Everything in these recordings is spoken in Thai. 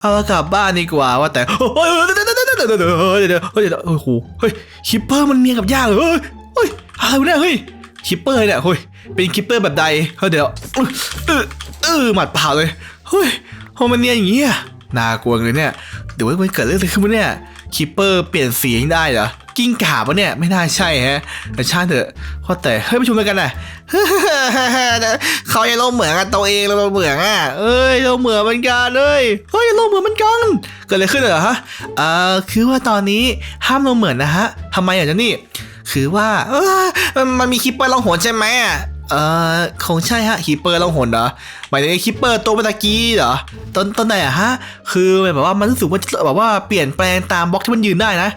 เอาละกลับบ้านดีกว่าว่าแต่โอ้ยเดี๋ยวเดี๋ยวเดี๋ยวเดี๋ยวเดี๋ยวเดี๋ยเฮ้ยโอ้โหเฮ้ยคิปเปอร์มันเมียกับย่าเหรอเฮ้ยเฮ้ยอะไรเนี่ยเฮ้ยคิปเปอร์เนี่ยเฮ้ยเป็นคิปเปอร์แบบใดเฮ้ยเดี๋ยวเออเออหมัดเปล่าเลยเฮ้ยทำไมมันเนียนอย่างงี้อะน่ากลัวเลยเนี่ยเดี๋ยวมันเกิดเรื่องอะไรขึ้นมาเนี่ยคิปเปอร์เปลี่ยนสีได้เหรอ กิ้งก่าปะเนี่ยไม่น่าใช่ฮะแต่ช่างเถอะเพราะแต่เฮ้ยไปชมกันน่ะเขายังลงเหมือนกันตัวเองเราเหมือนอะเอ้ยเราเหมือนเหมือนกันเลยเฮ้ยเราเหมือนเหมือนกันเกิดอะไรขึ้นเหรอฮะเอ่าคือว่าตอนนี้ห้ามเราเหมือนนะฮะทำไมอะจ๊ะนี่คือว่ามันมีคิปเปอร์ลองหนใช่ไหมอะเออคงใช่ฮะคิปเปอร์ลองหนเหรอหมายถึงคิปเปอร์ตัวเมื่อกี้เหรอต้นต้นไหนอะฮะ คือแบบว่ามันรู้สึกว่าแบบว่าเปลี่ยนแปลงตามบล็อกที่มันยืนได้นะ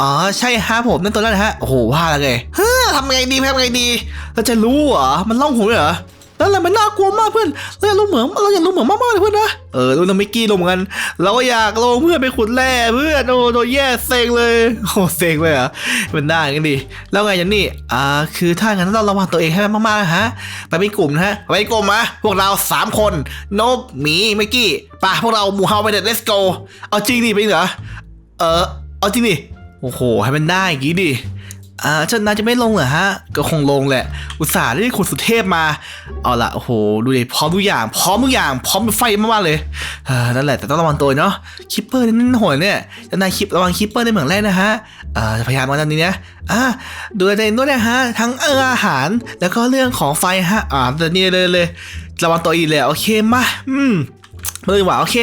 อ๋อใช่ฮะผมนั่นตัวนั้นะฮะโอ้โหว่าแล้วไงเฮ้อทำไงดีทำไงดีเราจะรู้เหรอมันล่องหนเหรอนั่นแหละมันน่ากลัวมากเพื่อนเราอยากลงเหมืองเราอยากลงเหมืองมากๆเลยเพื่อนนะเออดูน้องมิกกี้ลงเหมือนกันเราก็อยากลงเพื่อนไปขุดแร่เพื่อนโอ้โดนแย่เซ็งเลยโอ้เซ็งเลยเหรอมันได้กันดิแล้วไงยันนี่อ่าคือถ้างั้นเราระวังตัวเองให้มากๆนะฮะไปเป็นกลุ่มนะฮะไปเป็นกลุ่มนะพวกเราสามคนโนบหมีมิกกี้ป่ะพวกเราหมู่เฮาไปเด็ด let's go เอาจริงดิไปเหรอเออเอาจริงดิ อ้โห ให้มันได้อย่างงี้ดิอ่าเจ้านายจะไม่ลงเหรอฮะ ก็คงลงแหละ อุตส่าห์ได้ขุดสุเทพมา เอาละโอ้โห ดูดิพร้อมทุกอย่าง พร้อมทุกอย่าง พร้อมไฟมากๆเลยเออนั่นแหละ แต่ต้องระวังตัวเนาะ คิปเปอร์นี่โหดเนี่ยเจ้านายคิประวังคิปเปอร์ในเหมืองแรกนะฮะอ่าพยายามมาตอนนี้นะอ่าดูแลตัวเองด้วยนะฮะ ทั้งเอออาหาร แล้วก็เรื่องของไฟฮะ อ่าแต่นี่เลยเลย ระวังตัวอีกเลยโอเคมา อืมเลยว่าโอเค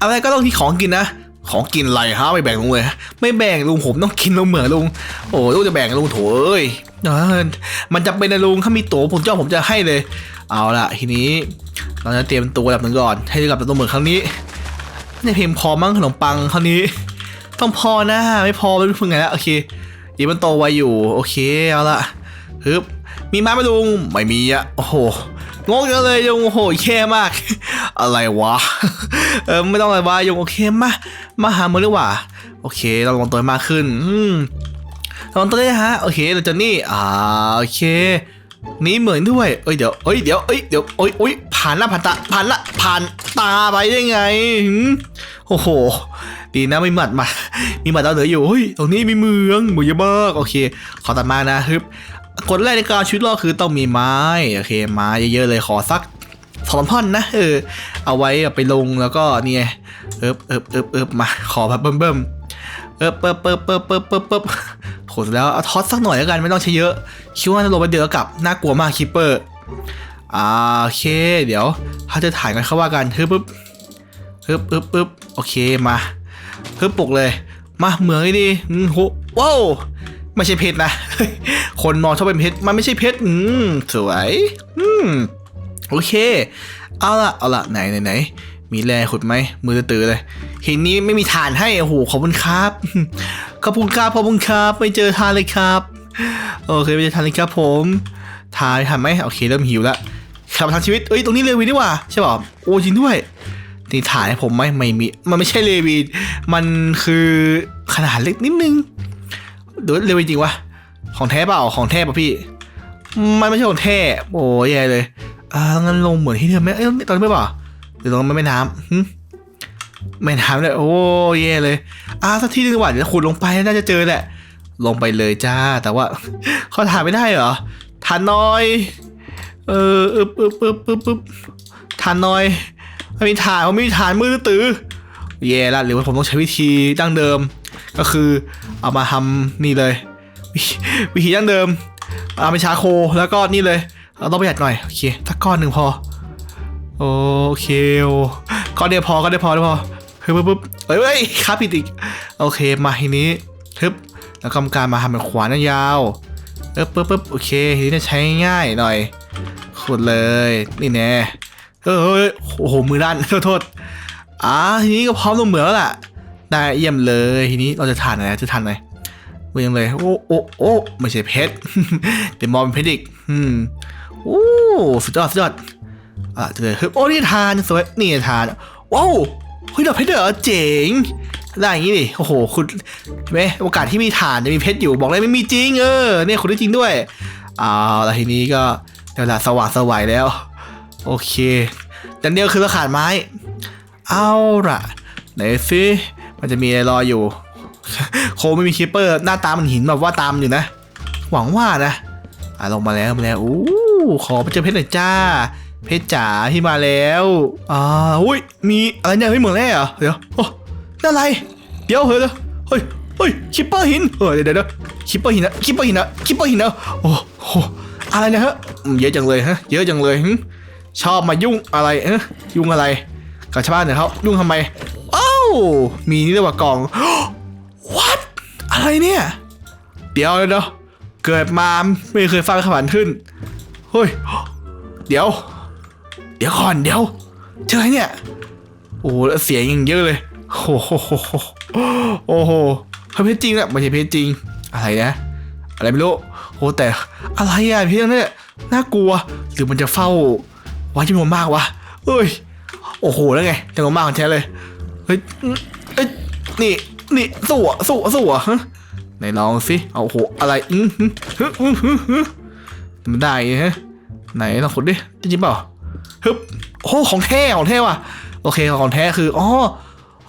อะไรก็ต้องที่ของกินนะ ของกินไรฮะไม่แบ่งลุงเลย ไม่แบ่งลุงผมต้องกินลุงเหมือลุง โอ้ลุงจะแบ่งลุงโถเอ้ยเออมันจะเป็นนะลุงถ้ามีตั๋วผมเจ้าผมจะให้เลย เอาละทีนี้เราจะเตรียมตัวแบบหนึ่งก่อน ให้กับตัวเหมือนครั้งนี้เนี่ยเพียงพอมั้งขนมปังครั้งนี้ ต้องพอนะไม่พอไม่รู้เพิ่งไงแล้วโอเคดีมันโตไวอยู่ โอเคเอาละฮึบมีม้าไหมลุงไม่มีอะโอ้โห งงจังเลยลุงโอ้โหแย่มาก อะไรวะ เออไม่ต้องอะไรวะยงโอเคมามาหามือดีกว่าโอเค เราลองตัวมากขึ้น อืมลองตัวได้ฮะ โอเคเราจะนี่อ่าโอเค นี่เหมือนด้วย เอ้ยเดี๋ยวเอ้ยเดี๋ยวเอ้ยเดี๋ยวโอ้ยโอ้ยผ่านละผ่านตาผ่านละผ่านตาไปได้ไงหืมโอ้โหดีนะไม่หมัดมา มีหมัดเราเหลืออยู่ เฮ้ย ตรงนี้มีเมืองเมืองเยอะมาก โอเค ขอตัดมานะฮึบ กฎแรกในการชีวิตรอดคือต้องมีไม้โอเคไม้เยอะๆเลยขอสักสองท่อนนะเออเอาไว้ไปลงแล้วก็นี่ไงเอิบเอิบเอิบเอิบมาขอแบบเบิ่มเบิ่มเอิบเปิบเปิบเปิบเปิบเปิบเปิบโหเสร็จแล้วเอาท็อตสักหน่อยแล้วกันไม่ต้องใช้เยอะคิดว่าจะลงไปเดือดกลับน่ากลัวมากคิปเปอร์อ่าโอเค เดี๋ยวถ้าจะถ่ายกันเข้าว่ากันฮึบปึ๊บฮึบปึ๊บปึ๊บโอเคมาฮึบปลุกเลย มาเหมืองดีอืมโหว้าว ไม่ใช่เพชรนะ คนมองชอบเป็นเพชร มันไม่ใช่เพชร อืม สวย อืม โอเค เอาละเอาละไหนไหนไหน มีแร่ขุดไหม มือตื่อเลย หินนี้ไม่มีฐานให้ โอ้โห ขอบคุณครับ ขอบคุณครับ ขอบคุณครับ ไม่เจอทานเลยครับ โอเค ไม่เจอทานเลยครับผมทานทานไหม โอเค เริ่มหิวล้วขับทางชีวิต เอ้ย ตรงนี้เลวีนี่ว่าใช่ป่ะโอ้จริงด้วยนี่ถ่ายให้ผมไหมไม่มี มันไม่ใช่เลวีมันคือขนาดเล็กนิดนึง เดี๋ยวเลวีจริงวะ ของแท้เปล่า ของแท้ป่ะพี่ มันไม่ใช่ของแท้ โอ้ยแย่เลยอ่างั้นลงเหมือนที่เดิมไหมเอ้ยตอนนี้ไม่ป่ะหรือตรงนั้นไม่น้ำหึไม่น้ำเลย โอ้ยแย่เลย อ่าสักที่หนึงดีกว่าเดี๋ยวขุดลงไปน่าจะเจอแหละ ลงไปเลยจ้า แต่ว่า เขาถ่ายไม่ได้เหรอทานน้อย เอออึบอึบอึบอึบอึบทานน้อยไม่มีฐานเขาไม่มีฐานมือตื้อแย่ละหรือว่าผมต้องใช้วิธีดั้งเดิม ก็คือ เอามาทำนี่เลย วิธีดั้งเดิมเอาไปชาโคแล้วก็นี่เลยเราต้องประหยัดหน่อยโอเคสักก้อนหนึ่งพอโอเคก้อนเดียวพอก้อนเดียวพอได้พอเฮ้ยปุ๊บปุ๊บเฮ้ยเฮ้ยครับผิดอีกโอเคมาทีนี้ทึบแล้วกำการมาทำเป็นขวานยาวเออปุ๊บปุ๊บโอเคทีนี้ใช้ง่ายหน่อยขุดเลยนี่แน่เฮ้ยโอ้โหมือด้านโทษโทษอ่าทีนี้ก็พร้อมลงเหมืองแล้วล่ะ ได้เยี่ยมเลยทีนี้เราจะทานอะไรจะทานอะไรเวียงเลยโอ้โอ้โอ้ไม่ใช่เพชรแต่มองเป็นเพชรอีกอืมโอ้สุดยอดสุดยอดอะเจอเฮ้ยโอ้นี่ทานสวยนี่ทานว้าวเฮ้ยดอกเพชรเหรอเจ๋งได้อย่างนี้ดิโอ้โหคุณเห็นไหมโอกาสที่มีฐานจะมีเพชรอยู่บอกเลยไม่มีจริงเออเนี่ยคุณได้จริงด้วยเอาละทีนี้ก็เดี๋ยวละสว่างสวายแล้ว โอเคแต่เดียวคือราขาดไม้ เอาละไหนสิ มันจะมีอะไรรออยู่ โคไม่มีคิปเปอร์หน้าตามันหินแบบว่าตามอยู่นะ หวังว่านะอะลงมาแล้วมาแล้วอู้ขอไปเจอเพชรหน่อยจ้า เพชรจ๋าที่มาแล้วอ่าอุ้ยมีอะไรเนี่ยเฮ้ยเหมืองแร่เหรอเดี๋ยวโอ้นั่นอะไร เดี๋ยวเฮ้ยเดี๋ยเฮ้ยเฮ้ยคิปเปอร์หินเออเดี๋ยวเดี๋ยวเดี๋ยวคิปเปอร์หินนะคิปเปอร์หินนะคิปเปอร์หินนะโอ้โหอะไรเนะฮะเยอะจังเลยฮะเยอะจังเลยชอบมายุ่งอะไรเอะยุ่งอะไรกับชาวบ้านเนี่ยเขายุ่งทำไมอ้า มีนี่ด้วยว่ากล่อง what อะไรเนี่ย เดี๋ยวเดี๋ยวเกิดมาไม่เคยฟังขวัญขึ้น เฮ้ย เดี๋ยว เดี๋ยวก่อนเดี๋ยวเจออะไรเนี่ย โอ้โหแล้วเสียงอย่างเยอะเลย โอ้โห โอ้โหเฮ้ยเพชรจริงนะไม่ใช่เพชรจริง อะไรนะ อะไรไม่รู้โอ้แต่อะไรอะเพชรเนี่ยน่ากลัว หรือมันจะเฝ้าไว้จำนวนมากวะเฮ้ย โอ้โห แล้วไงจำนวนมากของแท้เลย ฮ้ยเอ้ยนี่นี่สู้อะสู้อะสู้อะฮะไหนลองสิเอาโหอะไรอือหือฮึอือหือหือมันได้ฮะไหนลองขุดดิจริงเปล่าฮึบโอ้ของแท้ของแท้ว่ะโอเคของแท้คืออ๋อ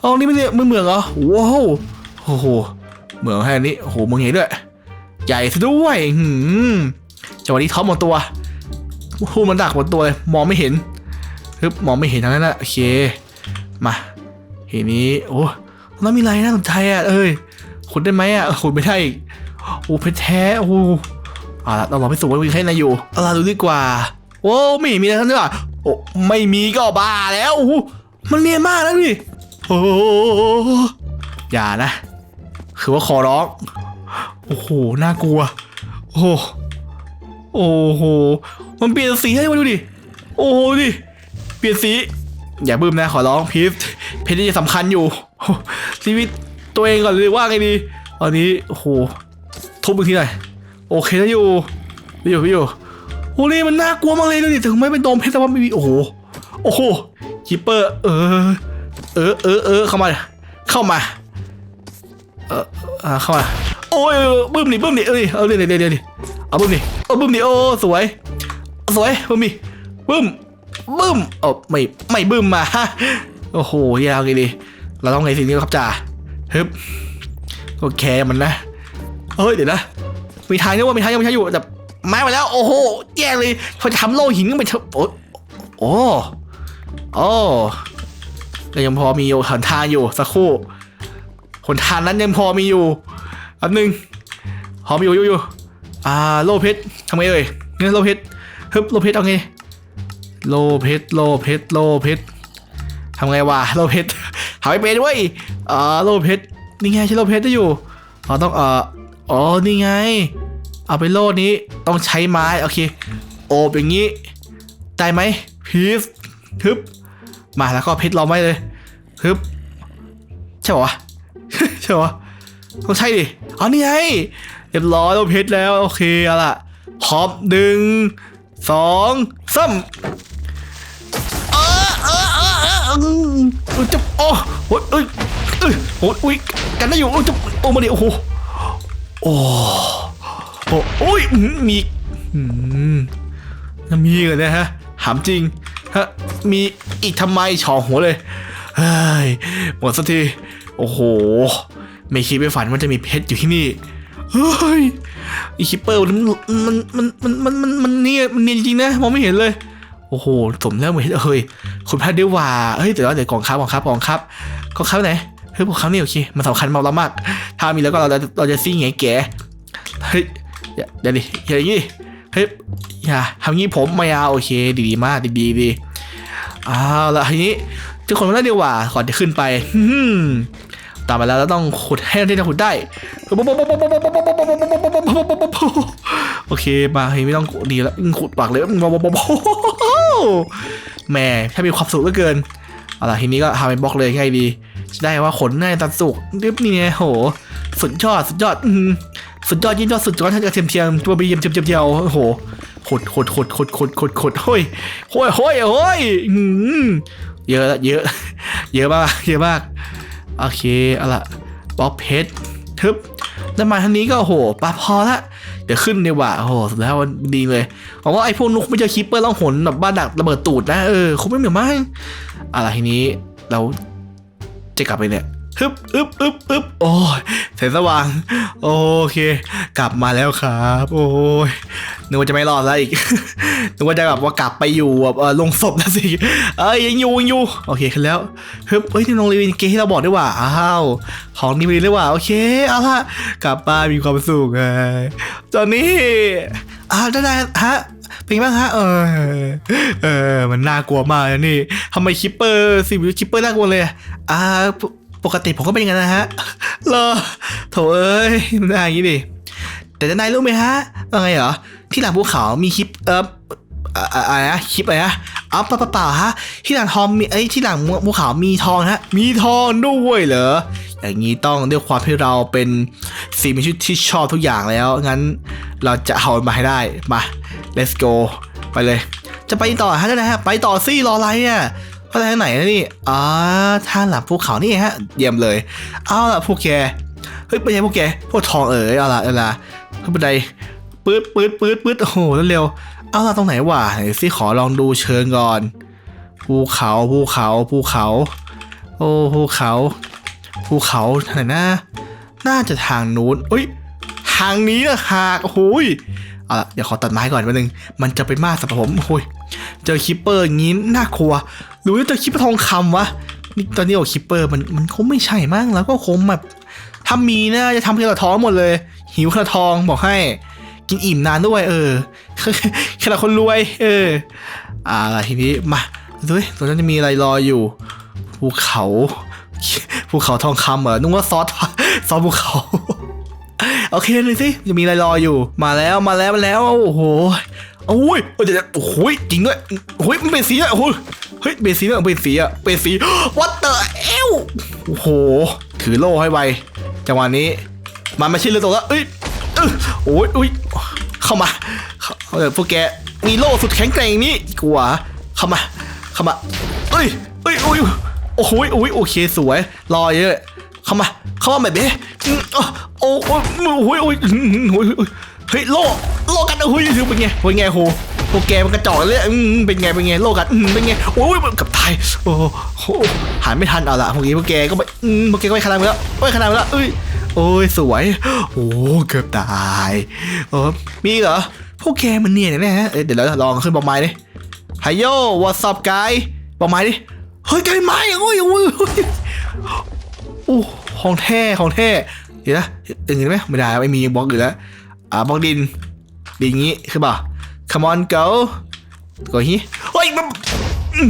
อ๋อนี่ไม่ใช่เมืองเหมืองเหรอว้าวโอ้โหเหมืองแค่นี้โอ้โหเมืองใหญ่ด้วย ใหญ่ซะด้วยหืมจังหวะนี้ท็อปหมดตัวพูดมันดักหมดตัวเลยมองไม่เห็นฮึบมองไม่เห็นทั้งนั้นแหละโอเคมา ทีนี้โอ้แล้วมีอะไรน่าสนใจอะเอ้ยขุดได้ไหมอะขุดไม่ได้อีกโอ้เพชรแท้โอ้เอาละเราลองไปสูว่ามีใครในอยู่เอาละดูดีกว่าโอ้ไม่มีอะไรทั้งนั้นอะโอ้ไม่มีก็บ้าแล้วโอ้มันเนียนมากนะดิโอ้อย่านะ คือว่าขอร้องโอ้โหน่ากลัว โอ้โอ้โหมันเปลี่ยนสีให้มาดูดิโอ้โหดิเปลี่ยนสีอย่าบึ้มนะขอร้องพีฟ เพชรนี่สำคัญอยู่ชีวิตตัวเองก่อนเลยว่าไงดีตอนนี้โอ้โหทุบอีกทีหน่อยโอเคนะอยู่พี่อยู่พี่อยู่โอ้นี่มันน่ากลัวมากเลยดูดิถึงไม่เป็นโดมเพชรแต่ว่าไม่มีโอ้โหโอ้โหคิปเปอร์ เออ เออเออเออเข้ามา เข้ามา เอออ่าเข้ามา โอ้ยบึ้มดิบึ้มดิเอ้ยเอาเดี๋ยวเดี๋ยวเดี๋ยวเอาบึ้มดิเอาบึ้มดิโอ้สวย สวยบึ้มดิบึ้มบึ้มเออไม่ไม่บึ้มมาฮะ โอ้โหยาวไงดี เราต้องไงสิ่งนี้ครับจ่าฮึบโอเคมันนะเฮ้ยเดี๋ยวนะมีทางนี่ว่ามีทางยังไม่ใช่อยู่แต่ไม้มาแล้ว โอ้โหแย่เลยพอจะทำโล่หินก็ไปเถอะโอ้โอ้โอ้ก็ยังพอมีอยู่หนทางอยู่สักครู่หนทางนั้นยังพอมีอยู่อันหนึ่งพอมอยู่อยู่อยู่อ่าโลเพชรทำไงเอ่ยเนี่ยโลเพชรฮึบโลเพชรเอาไงโลเพชรโลเพชรโลเพชร ทำไงวะโลเพชรหาไม่เป็นเว้ยอ่าโลเพชรนี่ไงใช้โลเพชรได้อยู่อ๋อต้องเอ่ออ๋อนี่ไง เอาไปโลนี้ต้องใช้ไม้โอเคโอบอย่างนี้ได้ไหมพีฟฮึบมาแล้วก็เพชรเราไม่เลยฮึบใช่ปะวะใช่ปะต้องใช่ดิอ๋อนี่ไงเรียบร้อยเราเพชรแล้วโอเคเอาล่ะพร้อมหนึ่งสองสาม จะโอ้โหเอ้ยเอ้ยโอ้ยอุ้ยกันได้อยู่โอ้ยจะโอ้มาดิโอ้โหโอ้โหโอ้ยอื้อหือมีอืมมีเหรอเนี่ยฮะถามจริงฮะมีอีกทำไมฉอหัวเลยเฮ้ยหมดสักทีโอ้โห ไม่คิดไม่ฝันว่าจะมีเพชรอยู่ที่นี่เฮ้ยอีคิปเปอร์มันมันมันมันมันมันมันเนี่ยมันเนียนจริงนะมองไม่เห็นเลย โอ้โหสมแล้วเหมือนเฮ้ยคุณพลาดด้วยว่าเฮ้ยเดี๋ยวเดี๋ยวกองครับกองครับกองครับกองครับไหนเฮ้ยกองครับนี่โอเคมันสำคัญมากเรามาก ถ้ามีแล้วก็เราจะเราจะซิ่งไงแกเฮ้ยอย่าเดี๋ยวดิอย่าอย่างนี้เฮ้ยอย่าทำงี้ผมไม่เอาโอเค ดีดีมากดีดีดีเอาวละทีนี้ทุกคนมาได้ดีกว่าก่อนจะขึ้นไปฮึ่มตามมาแล้วเราต้องขุดให้ที่จะขุดได้โอเคมาเฮ้ยไม่ต้องดีแล้วขุดปากเลย แหม่ถ้ามีความสุขเหลือเกิน เอาล่ะทีนี้ก็ทำเป็นบล็อกเลยง่ายดีจะได้ว่าขนง่ายตัดสุกเรียบนี่ไงโห สุดยอดสุดยอดอืมสุดยอดยิ่งยอดสุดยอดถ้าจะเทียมเทียมตัวบีเทียมเทียมเทียมเทียมโอ้โหขดขดขดขดขดขดขดเฮ้ยโฮ้ยโฮ้ยโฮ้ยอืมเยอะละเยอะ เยอะมากเยอะมาก โอเคเอาล่ะบล็อกเพชรทึบแล้วมาทางนี้ก็โอ้โหปาพอละ ดี๋ยวขึ้นดีกว่าโอ้โหสุดแล้วดีเลยหวังว่าไอ้พวกนุกไม่เจอคิปเปอร์ล่องหนแบบบ้านดักระเบิดตูดนะเออคงไม่เหมือนมั้งอะไรทีนี้เราเจจะกลับไปเนี่ย ฮึบอึบอึบอึบโอ้ยแสงสว่าง โอเค กลับมาแล้วครับ โอ้ยนึกว่าจะไม่รอดแล้วอีกนึกว่าจะแบบว่ากลับไปอยู่แบบเออลงศพแล้วสิ เอ้ยยังอยู่ยังอยู่โอเคขึ้นแล้วฮึบเอ้ยนี่ลงรีวิวเกมที่เราบอกด้วยว่าอ้าวของดีวีเลยว่าโอเคเอาละกลับบ้านมีความสุขไงตอนนี้อ่าได้ได้ฮะเป็นไงบ้างฮะเออเออมันน่ากลัวมากนะนี่ทำไมคิปเปอร์ซีวิวคิปเปอร์น่ากลัวเลยอะอ่า ปกติผมก็เป็นอย่างนั้นนะฮะเหรอโถเอ้ยมันน่าอย่างนี้ดิ แต่นายรู้ไหมฮะว่าไงเหรอ ที่หลังภูเขามีคลิปเอออะอะไรนะคลิปอะไรนะอ๋อเปล่าเปล่าฮะ ที่หลังทองมีเอ้ยที่หลังภูเขามีทองฮะ มีทองด้วยเหรอ อย่างนี้ต้องด้วยความที่เราเป็นสีมีชุดที่ชอบทุกอย่างแล้ว งั้นเราจะเอามาให้ได้ มา let's go ไปเลย จะไปต่อฮะนะฮะ ไปต่อซี่รออะไรอ่ะไปทางไหนนะนี่อ๋อทางหลังภูเขานี่ฮะ เยี่ยมเลย เอาล่ะพวกแก เฮ้ยเป็นไงพวกแก พวกทองเอ๋ยเอาล่ะเอาล่ะขึ้นบันไดปื๊ดปื๊ดปื๊ดปื๊ดโอ้โหเร็วๆเอาล่ะตรงไหนวะไหนสิขอลองดูเชิงก่อน ภูเขาภูเขาภูเขา โอ้ภูเขา ภูเขาทางไหนนะน่าจะทางนู้นเอ้ย ทางนี้นะหากโอ้ยเอาล่ะเดี๋ยวขอตัดไม้ก่อนแป๊บนึง มันจะเป็นมากสำหรับผมโอ้ย เจอคิปเปอร์อย่างนี้น่ากลัว หรือว่าจอคิปเปอร์ทองคำวะนี่ตอนนี้โอ้คิปเปอร์มันมันคงไม่ใช่มั้งแล้วก็คงแบบถ้ามีนะจะทำเกี่ยวกับท้องหมดเลย หิวขนาดทองบอกให้ กินอิ่มนานด้วยเออขนาดคนรวย เอออ่าทีนี้มาดูดิตรงนั้นจะมีอะไรรออยู่ภูเขาภูเขาทองคำเหรอนึกว่าซอสซอสภูเขาโอเคเลยสิจะมีอะไรรออยู่ มาแล้วมาแล้วมาแล้วโอ้โห โอ้ยเดี๋ยวเดี๋ยวโอ้โหจริงด้วยโอ้ยมันเป็นสีอะโอ้โหเฮ้ยเป็นสีอะเป็นสีอะเป็นสี what the hell โอ้โหถือโล่ให้ไวจังหวะนี้ มันไม่ใช่เรื่องตกแล้วเอ้ยเอ้ยโอ้ยอุ้ยเข้ามาเข้าเออพวกแกมีโล่สุดแข็งแกร่งนี้กลัวเข้ามาเข้ามาเอ้ยเอ้ยโอ้ยโอ้โหโอ้ยโอเคสวยรอเยอะเข้ามาเข้ามาแบบนี้อืมอ๋อโอ้โอ้โอ้ยโอ้ยโอ้ยโอ้ย เฮ้ยโลโลกันนะเฮ้ยเป็นไงเป็นไงโหโปแกมันกระจอกเลยอืมเป็นไงเป็นไงโลกันอืมเป็นไงโอ้ยมันกับตายโอ้โหหันไม่ทันเอาละพวกนี้พวกแกก็ไปอืมพวกแกก็ไปขนาดไปแล้วไปขนาดไปแล้วเอ้ยโอ้ยสวยโอ้เกือบตายเออมีเหรอพวกแกมันเนียแน่ฮะเดี๋ยวเราลองขึ้นบอกไม้ดิไฮโย what's up guy บอกไม้ดิเฮ้ยไกลไม้โอ้ยโอ้ยโอ้ยโอ้ของแท้ของแท้เดี๋ยวนะอย่างนี้ไหมไม่ได้ไม่มีบล็อกอยู่แล้ว อ่าบล็อกดินดินงี้คือป่ะ come on go ก็ฮีเฮ้ยมันอื้อ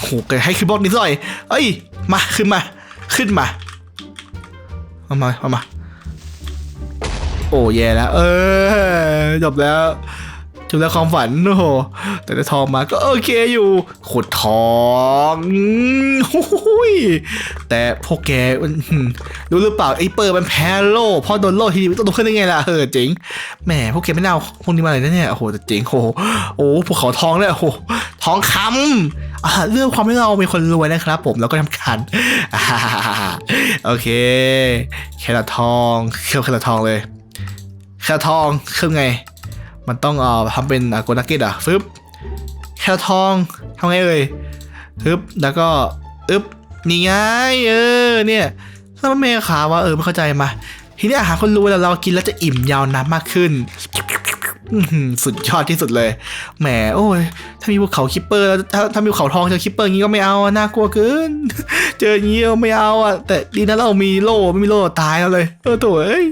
โหเกิดให้ขึ้นบล็อกนี้ซะหน่อยเอ้ยมาขึ้นมาขึ้นมาเอามาเอามาโอ้แย่แล้ว เออจบแล้ว จบแล้วความฝันโอ้โหแต่ได้ทองมาก็โอเคอยู่ขุดทองอืมโอ้ยแต่พวกแกรู้หรือเปล่าไอ้เปิร์มันแพ้โล่พราะโดนโล่ทีนี้ต้องขึ้นได้ไงล่ะเออเจ๋งแหมพวกแกไม่น่าเอาพวกนี้มาเลยนะเนี่ยโอ้โหแต่เจ๋งโอ้โหโอ้ภูเขาทองเนี่ยโอ้โหทองคำเรื่องความที่เราเป็นคนรวยนะครับ ผมแล้วก็ทำการโอเค แครอททองเครื่องแครอททองเลยแครอททองเครื่องไง มันต้องเอ่อทำเป็นโกนักเก็ตอะฟึบแครอทองทำไงเอ่ยฮึบแล้วก็อึบนี่ไงเออเนี่ยแล้วมันเมฆขาว่าเออไม่เข้าใจมา ทีนี้อาหารคนรู้แล้วเรากินแล้วจะอิ่มยาวนานมากขึ้นสุดยอดที่สุดเลย แหม โอ้ย ถ้ามีภูเขาคิปเปอร์แล้วถ้าถ้ามีภูเขาทองเจอคิปเปอร์งี้ก็ไม่เอาน่ากลัวเกิน เจออย่างงี้ก็ไม่เอาอะ แต่ดีนะเรามีโล่ไม่มีโล่ตายแล้วเลย เออโตัวเอ้ย